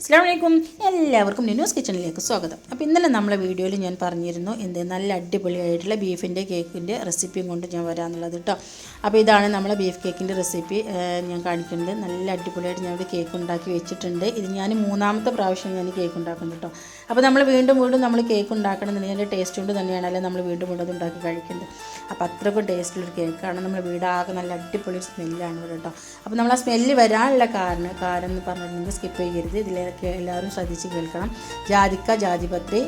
അസ്സാം വലൈക്കും എല്ലാവർക്കും ന്യൂസ് കിച്ചണിലേക്ക് സ്വാഗതം. അപ്പോൾ ഇന്നലെ നമ്മളെ വീഡിയോയിൽ ഞാൻ പറഞ്ഞിരുന്നു എന്ത് നല്ല അടിപൊളിയായിട്ടുള്ള ബീഫിന്റെ കേക്കിന്റെ റെസിപ്പിയും കൊണ്ട് ഞാൻ വരാമെന്നുള്ളത് കേട്ടോ അപ്പോൾ ഇതാണ് നമ്മളെ ബീഫ് കേക്കിന്റെ റെസിപ്പി. ഞാൻ കാണിക്കുന്നത് നല്ല അടിപൊളിയായിട്ട് ഞാൻ കേക്ക് ഉണ്ടാക്കി വെച്ചിട്ടുണ്ട്. ഇത് ഞാൻ മൂന്നാമത്തെ പ്രാവശ്യം ഞാൻ കേക്ക് ഉണ്ടാക്കുന്നു കേട്ടോ അപ്പോൾ നമ്മൾ വീണ്ടും വീണ്ടും നമ്മൾ കേക്ക് ഉണ്ടാക്കണമെന്നുണ്ടെങ്കിൽ അതിന്റെ ടേസ്റ്റ് കൊണ്ട് തന്നെയാണല്ലോ നമ്മൾ വീണ്ടും വീണ്ടും അത് ഉണ്ടാക്കി കഴിക്കുന്നത്. അപ്പോൾ അത്രയ്ക്കും ടേസ്റ്റുള്ളൊരു കേക്കാണ്. നമ്മുടെ വീടാകെ നല്ല അടിപൊളി സ്മെല്ലാണ് ഇവിടെ കേട്ടോ അപ്പോൾ നമ്മൾ ആ സ്മെല്ല് വരാനുള്ള കാരണം കാരണം എന്ന് പറഞ്ഞിട്ടുണ്ടെങ്കിൽ സ്കിപ്പ് ചെയ്യരുത്. ഇതിലൊക്കെ എല്ലാവരും ശ്രദ്ധിച്ച് കേൾക്കണം. ജാതിക്ക ജാതിപത്രി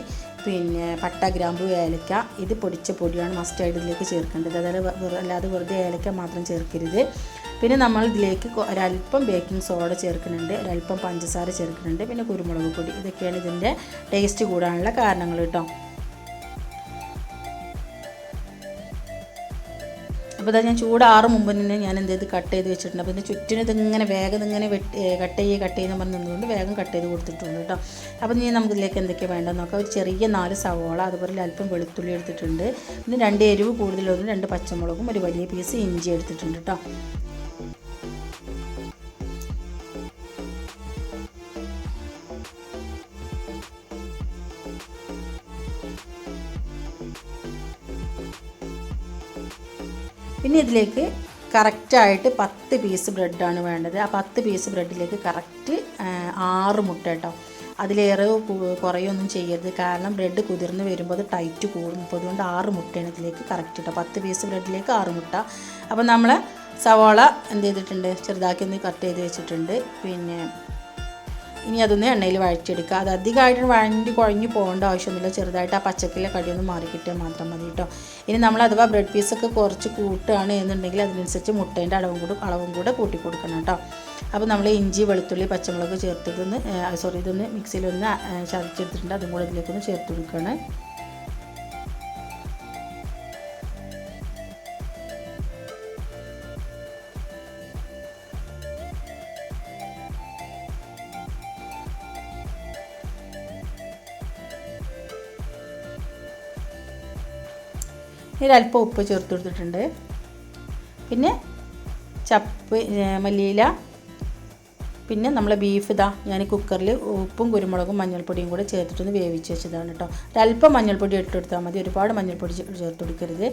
പിന്നെ പട്ട ഗ്രാമ്പു ഏലക്ക ഇത് പൊടിച്ച പൊടിയാണ് മസ്റ്റായിട്ട് ഇതിലേക്ക് ചേർക്കേണ്ടത്. അതായത് അല്ലാതെ വെറുതെ ഏലക്ക മാത്രം ചേർക്കരുത്. പിന്നെ നമ്മൾ ഇതിലേക്ക് ഒരല്പം ബേക്കിംഗ് സോഡ ചേർക്കുന്നുണ്ട് ഒരല്പം പഞ്ചസാര ചേർക്കുന്നുണ്ട് പിന്നെ കുരുമുളക് പൊടി. ഇതൊക്കെയാണ് ഇതിന്റെ ടേസ്റ്റ് കൂടാനുള്ള കാരണങ്ങൾ കേട്ടോ. അപ്പോൾ ഇതാ ഞാൻ ചൂടാറ് മുമ്പ് തന്നെ ഞാൻ എന്ത് ചെയ്ത് കട്ട് ചെയ്ത് വെച്ചിട്ടുണ്ട്. അപ്പോൾ ഇതിന്റെ ചുറ്റിനും ഇതിങ്ങനെ വേഗം ഇതിങ്ങനെ വെട്ടി കട്ട് ചെയ്യുക കട്ട് ചെയ്യുന്ന പറഞ്ഞ് നിന്നുകൊണ്ട് വേഗം കട്ട് ചെയ്ത് കൊടുത്തിട്ടുണ്ട് കേട്ടോ. അപ്പോൾ ഇനി നമുക്ക് ഇതിലേക്ക് എന്തൊക്കെയാണ് വേണ്ടതെന്ന് നോക്കാം. ഒരു ചെറിയ നാല് സവോള അതുപോലെ അല്പം വെളുത്തുള്ളി എടുത്തിട്ടുണ്ട്. പിന്നെ രണ്ട് എരിവ് കൂടുതലൊന്നും രണ്ട് പച്ചമുളകും ഒരു വലിയ പീസ് ഇഞ്ചി എടുത്തിട്ടുണ്ട് കേട്ടോ. പിന്നെ ഇതിലേക്ക് കറക്റ്റായിട്ട് പത്ത് പീസ് ബ്രെഡാണ് വേണ്ടത്. ആ പത്ത് പീസ് ബ്രെഡിലേക്ക് കറക്റ്റ് ആറ് മുട്ട കേട്ടോ അതിലേറെ കുറയൊന്നും ചെയ്യരുത്. കാരണം ബ്രെഡ് കുതിർന്ന് വരുമ്പോൾ അത് ടൈറ്റ് കൂടും. അപ്പോൾ അതുകൊണ്ട് ആറ് മുട്ടയാണ് ഇതിലേക്ക് കറക്റ്റ് കേട്ടോ പത്ത് പീസ് ബ്രെഡിലേക്ക് ആറ് മുട്ട. അപ്പോൾ നമ്മൾ സവാള എന്ത് ചെയ്തിട്ടുണ്ട്? ചെറുതാക്കി ഒന്ന് കട്ട് ചെയ്ത് വെച്ചിട്ടുണ്ട്. പിന്നെ ഇനി അതൊന്ന് എണ്ണയിൽ വഴച്ചെടുക്കുക അത് അധികമായിട്ട് വഴഞ്ഞ് കുഴഞ്ഞ് പോകേണ്ട ആവശ്യമൊന്നുമില്ല. ചെറുതായിട്ട് ആ പച്ചക്കിലെ കടിയൊന്ന് മാറിക്കിട്ടിയാൽ മാത്രം മതി കേട്ടോ. ഇനി നമ്മൾ അഥവാ ബ്രെഡ് പീസൊക്കെ കുറച്ച് കൂട്ടുകയാണ് എന്നുണ്ടെങ്കിൽ അതിനനുസരിച്ച് മുട്ടേന്റെ അളവും കൂടെ അളവും കൂടെ കൂട്ടി കൊടുക്കണം കേട്ടോ. അപ്പോൾ നമ്മൾ ഇഞ്ചി വെളുത്തുള്ളി പച്ചമുളക് ചേർത്തതൊന്ന് സോറി ഇതൊന്ന് മിക്സിയിലൊന്ന് ചതച്ചെടുത്തിട്ടുണ്ട്. അതും കൂടെ ഇതിലേക്കൊന്ന് ചേർത്ത് കൊടുക്കുകയാണ്. ഇതിലല്പം ഉപ്പ് ചേർത്ത് കൊടുത്തിട്ടുണ്ട്. പിന്നെ ചപ്പ് മല്ലിയില. പിന്നെ നമ്മളെ ബീഫ് ഇതാ ഞാൻ കുക്കറിൽ ഉപ്പും കുരുമുളകും മഞ്ഞൾപ്പൊടിയും കൂടെ ചേർത്തിട്ടൊന്ന് വേവിച്ച് വെച്ചതാണ് കേട്ടോ ഒരല്പം മഞ്ഞൾപ്പൊടി ഇട്ട് കൊടുത്താൽ മതി ഒരുപാട് മഞ്ഞൾപ്പൊടി ചേർത്ത് കൊടുക്കരുത്.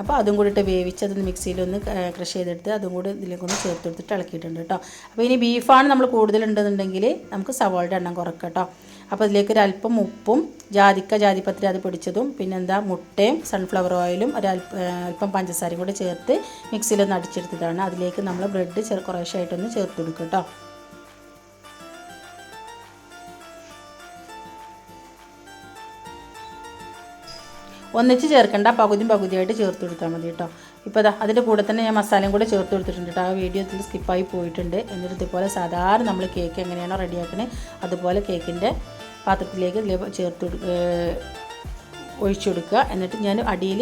അപ്പോൾ അതും കൂടി ഇട്ട് വേവിച്ച് അതൊന്ന് മിക്സിയിലൊന്ന് ക്രഷ് ചെയ്തെടുത്ത് അതും കൂടി ഇതിലേക്കൊന്ന് ചേർത്ത് കൊടുത്തിട്ട് ഇളക്കിയിട്ടുണ്ട് കേട്ടോ അപ്പോൾ ഇനി ബീഫാണ് നമ്മൾ കൂടുതലുണ്ടെന്നുണ്ടെങ്കിൽ നമുക്ക് സവാളയുടെ എണ്ണം കുറക്കാം കേട്ടോ അപ്പോൾ അതിലേക്ക് ഒരു അല്പം ഉപ്പും ജാതിക്ക ജാതിപത്രി അത് പിടിച്ചതും പിന്നെന്താ മുട്ടയും സൺഫ്ലവർ ഓയിലും ഒരു അല്പം പഞ്ചസാരയും കൂടി ചേർത്ത് മിക്സിയിലൊന്ന് അടിച്ചെടുത്തതാണ്. അതിലേക്ക് നമ്മൾ ബ്രെഡ് ചെറു കുറേശ്ശായിട്ടൊന്ന് ചേർത്ത് കൊടുക്കും കേട്ടോ ഒന്നിച്ച് ചേർക്കേണ്ട പകുതിയും പകുതിയായിട്ട് ചേർത്ത് കൊടുത്താൽ മതി കേട്ടോ ഇപ്പോൾ അതാ അതിന്റെ കൂടെ തന്നെ ഞാൻ മസാലയും കൂടെ ചേർത്ത് കൊടുത്തിട്ടുണ്ട് കേട്ടോ ആ വീഡിയോ ഇതിൽ സ്കിപ്പായി പോയിട്ടുണ്ട്. എന്നിട്ട് ഇതുപോലെ സാധാരണ നമ്മൾ കേക്ക് എങ്ങനെയാണോ റെഡിയാക്കണേ അതുപോലെ കേക്കിന്റെ പാത്രത്തിലേക്ക് ഇതിൽ ചേർത്ത് ഒഴിച്ചെടുക്കുക. എന്നിട്ട് ഞാൻ അടിയിൽ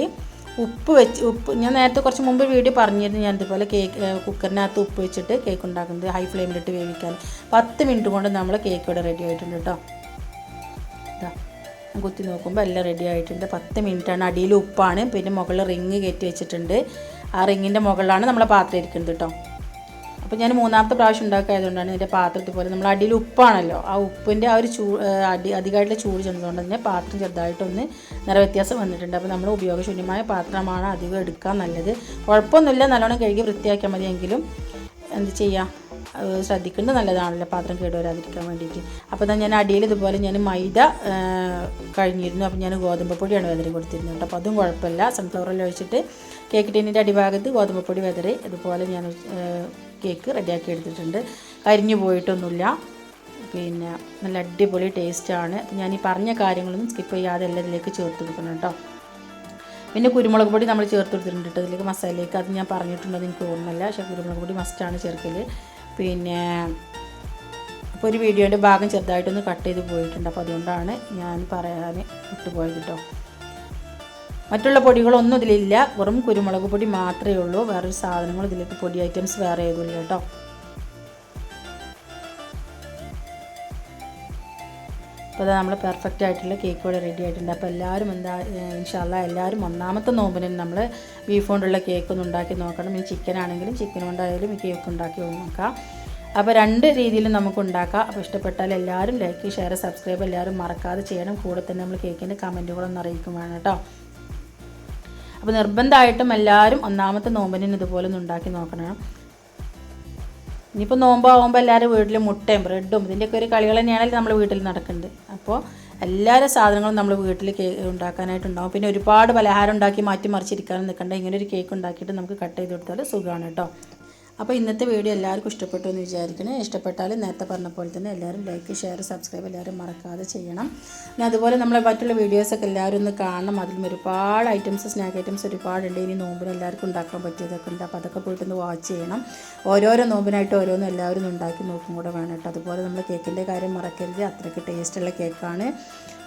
ഉപ്പ് വെച്ച് ഉപ്പ് ഞാൻ നേരത്തെ കുറച്ച് മുമ്പ് വീഡിയോ പറഞ്ഞിരുന്നു ഞാൻ ഇതുപോലെ കേക്ക് കുക്കറിനകത്ത് ഉപ്പ് വെച്ചിട്ട് കേക്ക് ഉണ്ടാക്കുന്നത് ഹൈ ഫ്ലെയിമിലിട്ട് വേവിക്കാൻ. പത്ത് മിനിറ്റ് കൊണ്ട് നമ്മൾ കേക്ക് ഇവിടെ റെഡി ആയിട്ടുണ്ട് കേട്ടോ ഇതാ കുത്തി നോക്കുമ്പോൾ എല്ലാം റെഡി ആയിട്ടുണ്ട്. പത്ത് മിനിറ്റാണ്. അടിയിൽ ഉപ്പാണ്. പിന്നെ മുകളിൽ റിങ് കയറ്റി വെച്ചിട്ടുണ്ട്. ആ റിങ്ങിന്റെ മുകളിലാണ് നമ്മളെ പാത്രം ഇരിക്കുന്നത് കേട്ടോ അപ്പോൾ ഞാൻ മൂന്നാമത്തെ പ്രാവശ്യം ഉണ്ടാക്കിയതുകൊണ്ടാണ് ഇതിന്റെ പാത്രത്തിൽ പോലെ. നമ്മൾ അടിയിൽ ഉപ്പാണല്ലോ ആ ഉപ്പിന്റെ ആ ഒരു ചൂ അടി അധികമായിട്ടുള്ള ചൂട് ചെന്നതുകൊണ്ട് തന്നെ പാത്രം ചെറുതായിട്ടൊന്ന് നിറവ്യത്യാസം വന്നിട്ടുണ്ട്. അപ്പോൾ നമ്മൾ ഉപയോഗശൂന്യമായ പാത്രമാണ് അധികം എടുക്കാൻ നല്ലത്. കുഴപ്പമൊന്നുമില്ല നല്ലോണം കഴുകി വൃത്തിയാക്കിയാൽ മതിയെങ്കിലും എന്ത് ചെയ്യാം? ശ്രദ്ധിക്കേണ്ടത് നല്ലതാണല്ലോ പാത്രം കേടുവരാതിരിക്കാൻ വേണ്ടിയിട്ട്. അപ്പോൾ ഞാൻ അടിയിൽ ഇതുപോലെ ഞാൻ മൈദ കഴിഞ്ഞിരുന്നു അപ്പോൾ ഞാൻ ഗോതമ്പ് പൊടിയാണ് വെതറി കൊടുത്തിരുന്നത് അപ്പോൾ അതും കുഴപ്പമില്ല. സൺഫ്ലവർ ഒഴിച്ചിട്ട് കേക്ക് ടീനിന്റെ അടിഭാഗത്ത് ഗോതമ്പ് പൊടി വെതറി ഇതുപോലെ ഞാൻ കേക്ക് റെഡിയാക്കി എടുത്തിട്ടുണ്ട്. കരിഞ്ഞു പോയിട്ടൊന്നുമില്ല. പിന്നെ നല്ല അടിപൊളി ടേസ്റ്റാണ് ഞാൻ ഈ പറഞ്ഞ കാര്യങ്ങളൊന്നും സ്കിപ്പ് ചെയ്യാതെ എല്ലാം ഇതിലേക്ക് ചേർത്ത് കൊടുക്കണം കേട്ടോ. പിന്നെ കുരുമുളക് പൊടി നമ്മൾ ചേർത്ത് കൊടുത്തിട്ടുണ്ട് കേട്ടോ. ഇതിലേക്ക് മസാലയിലേക്ക് അത് ഞാൻ പറഞ്ഞിട്ടുണ്ടോ എനിക്ക് ഓർമ്മയില്ല. പക്ഷേ കുരുമുളക് പൊടി മസ്റ്റാണ് ചേർക്കൽ പിന്നെ അപ്പോൾ ഒരു വീഡിയോന്റെ ഭാഗം ചെറുതായിട്ടൊന്ന് കട്ട് ചെയ്ത് പോയിട്ടുണ്ട്. അപ്പോൾ അതുകൊണ്ടാണ് ഞാൻ പറയാൻ വിട്ടുപോയത് കേട്ടോ. മറ്റുള്ള പൊടികളൊന്നും ഇതിലില്ല. വെറും കുരുമുളക് പൊടി മാത്രമേ ഉള്ളൂ. വേറൊരു സാധനങ്ങൾ ഇതിലേക്ക് പൊടി ഐറ്റംസ് വേറെ ഏതുമില്ല കേട്ടോ. അപ്പോൾ നമ്മൾ പെർഫെക്റ്റ് ആയിട്ടുള്ള കേക്ക് ഇവിടെ റെഡി ആയിട്ടുണ്ട്. അപ്പോൾ എല്ലാവരും എന്താ ഇൻഷാല്ല എല്ലാവരും ഒന്നാമത്തെ നോമ്പിന് നമ്മൾ ബീഫ് കൊണ്ടുള്ള കേക്ക് ഒന്ന് ഉണ്ടാക്കി നോക്കണം. ഈ ചിക്കൻ ആണെങ്കിലും ചിക്കൻ കൊണ്ടായാലും ഈ കേക്ക് ഉണ്ടാക്കി നോക്കാം. അപ്പോൾ രണ്ട് രീതിയിലും നമുക്ക് ഉണ്ടാക്കാം. അപ്പോൾ ഇഷ്ടപ്പെട്ടാൽ എല്ലാവരും ലൈക്ക് ഷെയർ സബ്സ്ക്രൈബ് എല്ലാവരും മറക്കാതെ ചെയ്യണം. കൂടെ തന്നെ നമ്മൾ കേക്കിന്റെ കമന്റുകളൊന്നും അറിയിക്കും വേണം കേട്ടോ. അപ്പോൾ നിർബന്ധമായിട്ടും എല്ലാവരും ഒന്നാമത്തെ നോമ്പിനും ഇതുപോലെ ഒന്ന് ഉണ്ടാക്കി നോക്കണം. ഇനിയിപ്പോൾ നോമ്പാകുമ്പോൾ എല്ലാവരും വീട്ടിൽ മുട്ടയും ബ്രെഡും ഇതിന്റെയൊക്കെ ഒരു കളികൾ തന്നെയാണല്ലോ നമ്മൾ വീട്ടിൽ നടക്കുന്നത് അപ്പോൾ എല്ലാവരും സാധനങ്ങളും നമ്മൾ വീട്ടിൽ കേക്ക് ഉണ്ടാക്കാനായിട്ടുണ്ടാവും. പിന്നെ ഒരുപാട് പലഹാരം ഉണ്ടാക്കി മാറ്റി മറിച്ചിരിക്കാനും നിൽക്കണ്ട ഇങ്ങനെ ഒരു കേക്ക് ഉണ്ടാക്കിയിട്ട് നമുക്ക് കട്ട് ചെയ്ത് കൊടുത്താൽ സുഖമാണ് കേട്ടോ അപ്പോൾ ഇന്നത്തെ വീഡിയോ എല്ലാവർക്കും ഇഷ്ടപ്പെട്ടു എന്ന് വിചാരിക്കണേ ഇഷ്ടപ്പെട്ടാൽ നേരത്തെ പറഞ്ഞ പോലെ തന്നെ എല്ലാവരും ലൈക്ക് ഷെയർ സബ്സ്ക്രൈബ് എല്ലാവരും മറക്കാതെ ചെയ്യണം. പിന്നെ അതുപോലെ നമ്മളെ മറ്റുള്ള വീഡിയോസൊക്കെ എല്ലാവരും ഒന്ന് കാണണം. അതിലും ഒരുപാട് ഐറ്റംസ് സ്നാക്ക് ഐറ്റംസ് ഒരുപാടുണ്ട്. ഇനി നോമ്പിന് എല്ലാവർക്കും ഉണ്ടാക്കാൻ പറ്റിയതൊക്കെ ഉണ്ട്. അപ്പോൾ അതൊക്കെ പോയിട്ടൊന്ന് വാച്ച് ചെയ്യണം. ഓരോരോ നോമ്പിനായിട്ട് ഓരോന്നും എല്ലാവരും ഉണ്ടാക്കി നോക്കും കൂടെ വേണം കേട്ടോ. അതുപോലെ നമ്മൾ കേക്കിന്റെ കാര്യം മറക്കരുത്. അത്രയ്ക്ക് ടേസ്റ്റുള്ള കേക്കാണ്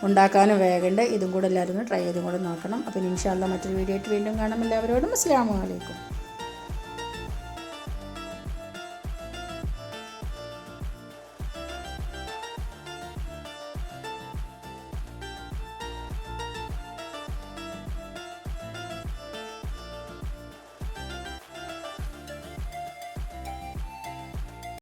ഉണ്ടാക്കാനും വേഗണ്ട്. ഇതും കൂടെ എല്ലാവരും ട്രൈ ചെയ്തും കൂടെ നോക്കണം. അപ്പോൾ ഇൻഷാല്ല മറ്റൊരു വീഡിയോ ആയിട്ട് വീണ്ടും കാണാം. എല്ലാവരോടും അസ്സാം വലൈക്കും